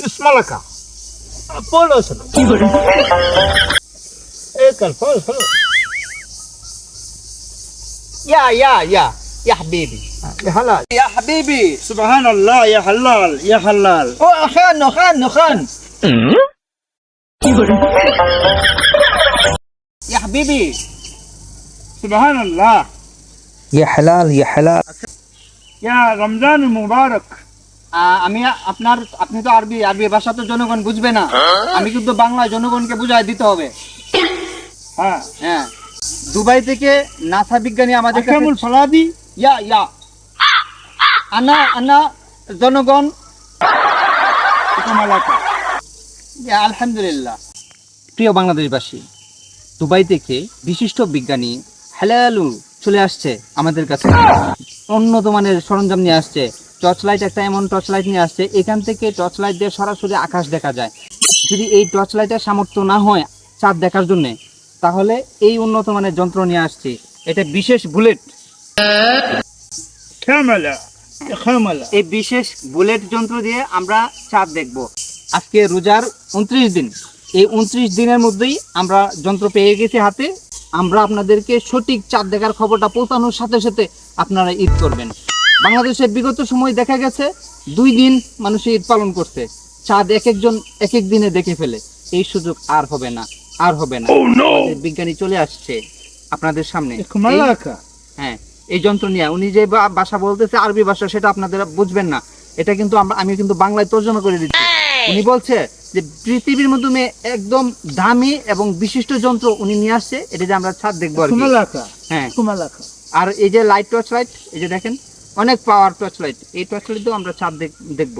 اسملك بولوس هيك الفول حلو يا يا يا يا حبيبي يا حلال يا حبيبي سبحان الله يا حلال يا حلال خان خان خان يا حبيبي سبحان الله يا حلال يا حلال يا رمضان المبارك আমি আপনার আপনি তো আরবি আরবি ভাষা তো জনগণ বুঝবে না। আমি কিন্তু জনগণকে বুঝাই দিতে হবে। হ্যাঁ হ্যাঁ। দুবাই থেকে নাসা বিজ্ঞানী আমাদের ইয়া ইয়া। আনা আনা জনগণ। আলহামদুলিল্লাহ। প্রিয় বাংলাদেশবাসী দুবাই থেকে বিশিষ্ট বিজ্ঞানী হেলালু চলে আসছে আমাদের কাছে। উন্নত মানের সরঞ্জাম নিয়ে আসছে। টর্চ লাইট একটা এমন টর্চ লাইট নিয়ে আসছে এখান থেকে টর্চ লাইট দিয়ে সরাসরি আকাশ দেখা যায়। যদি এই টর্চ লাইটের সামর্থ্য না হয় চাঁদ দেখার জন্যে তাহলে এই উন্নত মানের যন্ত্র নিয়ে আসছি। এটা বিশেষ বুলেট। এই বিশেষ বুলেট যন্ত্র দিয়ে আমরা চাঁদ দেখব। আজকে রোজার উনত্রিশ দিন। এই উনত্রিশ দিনের মধ্যেই আমরা যন্ত্র পেয়ে গেছি হাতে। আমরা আপনাদেরকে সঠিক চাঁদ দেখার খবরটা পৌঁছানোর সাথে সাথে আপনারা ঈদ করবেন। বাংলাদেশে বিগত সময় দেখা গেছে দুই দিন মানুষ ঈদ পালন করতে চাঁদ এক একজন এক এক দিনে দেখে ফেলে। এই সুযোগ আর হবে না আর হবে না। oh, বিজ্ঞানী চলে আসছে আপনাদের সামনে। হ্যাঁ এই যন্ত্র নিয়ে। উনি যে ভাষা বলতেছে আরবি ভাষা সেটা আপনাদের বুঝবেন না। এটা কিন্তু আমি কিন্তু বাংলায় তর্জমা করে দিচ্ছি। উনি বলছে যে পৃথিবীর মাধ্যমে একদম দামি এবং বিশিষ্ট যন্ত্র উনি নিয়ে আসছে। এটা যে আমরা ছাদ দেখব হ্যাঁ। আর এই যে লাইট টর্চ লাইট এই যে দেখেন অনেক পাওয়ার টর্চ লাইট এই টর্চ লাইট দিয়েও আমরা চাঁদ দেখব।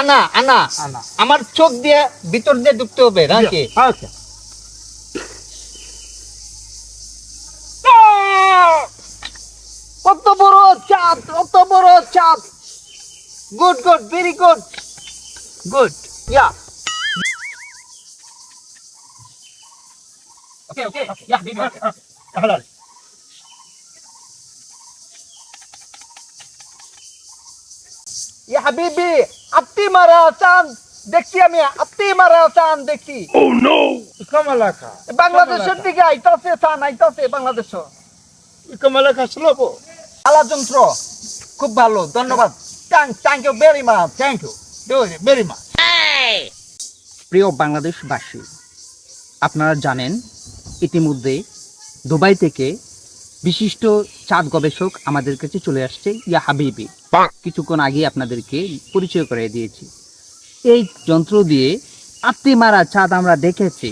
আনা আনা। আমার চোখ দিয়ে ভিতর দিয়ে ঢুকতে হবে নাকি কত বড় চাঁদ কত বড় চাঁদ। Good good very good good yeah okay okay yeah yeah হাবিবি আপনি মারা চান। দেখছি আমি আপনি মারা চান দেখছি ও oh, নো কমলাকা বাংলাদেশের দিকে আইতাছে চান আইতাছে বাংলাদেশ কমলাকা স্লোপ আলা যন্ত্র খুব ভালো ধন্যবাদ। Thank thank you very much thank you very much প্রিয় বাংলাদেশবাসী আপনারা জানেন ইতিমধ্যে দুবাই থেকে বিশিষ্ট চাঁদ গবেষক আমাদের কাছে চলে আসছে ইয়া হাবিবি। কিছুক্ষণ আগে আপনাদেরকে পরিচয় করে দিয়েছি। এই যন্ত্র দিয়ে আত্মি মারা চাঁদ আমরা দেখেছি।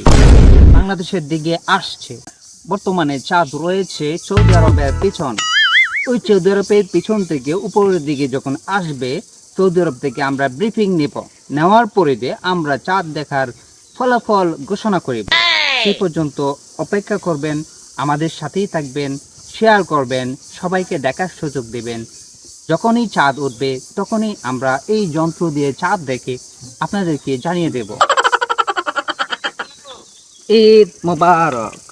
বাংলাদেশের দিকে আসছে। বর্তমানে চাঁদ রয়েছে সৌদি আরবের পিছন। ওই সৌদি আরবের পিছন থেকে উপরের দিকে যখন আসবে সৌদি আরব থেকে আমরা ব্রিফিং নেব। নেওয়ার পরে দিয়ে আমরা চাঁদ দেখার ফলাফল ঘোষণা করিব। সেই পর্যন্ত অপেক্ষা করবেন আমাদের সাথেই থাকবেন শেয়ার করবেন সবাইকে দেখার সুযোগ দেবেন। যখনই চাঁদ উঠবে, তখনই আমরা এই যন্ত্র দিয়ে চাঁদ দেখে আপনাদেরকে জানিয়ে দেব। ঈদ মোবারক।